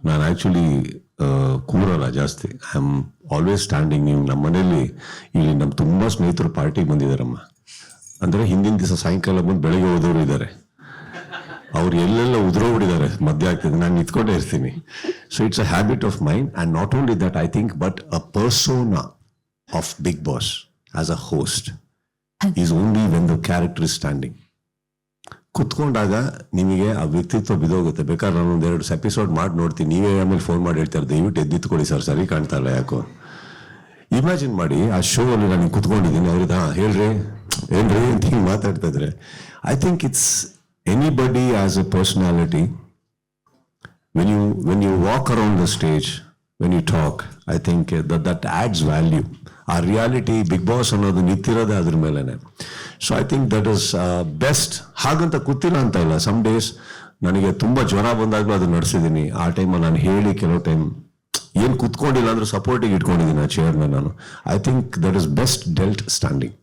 ನಾನು ಆ್ಯಕ್ಚುಲಿ ಕೂರಲ್ಲ ಜಾಸ್ತಿ I am always standing ನೀವು ನಮ್ಮ ಮನೇಲಿ ಇಲ್ಲಿ ನಮ್ಮ ತುಂಬ ಸ್ನೇಹಿತರು ಪಾರ್ಟಿಗೆ ಬಂದಿದ್ದಾರಮ್ಮ ಅಂದರೆ ಹಿಂದಿನ ದಿವಸ ಸಾಯಂಕಾಲ ಬಂದು ಬೆಳಗ್ಗೆ ಹೋದವರು ಇದ್ದಾರೆ ಅವ್ರು ಎಲ್ಲೆಲ್ಲ ಉದುರೋಗ್ಬಿಟ್ಟಿದ್ದಾರೆ ಮಧ್ಯ ಆಗ್ತದೆ ನಾನು ನಿಂತ್ಕೊಂಡೇ ಇರ್ತೀನಿ so it's a habit of mind and not only that I think but a persona of Bigg Boss as a host is only when the character is standing ಕುತ್ಕೊಂಡಾಗ ನಿಮಗೆ ಆ ವ್ಯಕ್ತಿತ್ವ ಬಿದೋಗುತ್ತೆ. ಬೇಕಾದ್ರೆ ನಾನು ಒಂದೆರಡು ಎಪಿಸೋಡ್ ಮಾಡಿ ನೋಡ್ತೀನಿ. ನೀವೇ ಆಮೇಲೆ ಫೋನ್ ಮಾಡಿ ಹೇಳ್ತಾರೆ, ದಯವಿಟ್ಟು ಎದ್ದಿತ್ಕೊಳ್ಳಿ ಸರ್, ಸರಿ ಕಾಣ್ತಾ ಇಲ್ಲ ಯಾಕೋ? ಇಮ್ಯಾಜಿನ್ ಮಾಡಿ, ಆ ಶೋ ಅಲ್ಲಿ ನಾನು ಕುತ್ಕೊಂಡಿದ್ದೀನಿ. ಅವ್ರಿಗೆ ಹಾ, ಹೇಳ್ರಿ ಹೇಳ್ರಿ ಅಂತ ಹಿಂಗೆ ಮಾತಾಡ್ತಾ ಇದ್ರೆ I think it's anybody as a personality when you when you walk around the stage when you talk I think that that adds value. ಆ ರಿಯಾಲಿಟಿ ಬಿಗ್ ಬಾಸ್ ಅನ್ನೋದು ನಿಂತಿರೋದೇ ಅದ್ರ ಮೇಲೆನೆ. So I think that is best ಹಾಗಂತ ಕೂತಿಲ್ಲ ಅಂತ ಇಲ್ಲ. Some days ನನಗೆ ತುಂಬಾ ಜ್ವರ ಬಂದಾಗಲೂ ಅದು ನಡೆಸಿದ್ದೀನಿ ಆ ಟೈಮಲ್ಲಿ ನಾನು ಹೇಳಿ ಕೆಲವು ಟೈಮ್ ಏನು ಕುತ್ಕೊಂಡಿಲ್ಲ ಅಂದ್ರೆ ಸಪೋರ್ಟಿಗೆ ಇಟ್ಕೊಂಡಿದ್ದೀನಿ ಆ ಚೇರ್ನ ನಾನು. I think that is best dealt standing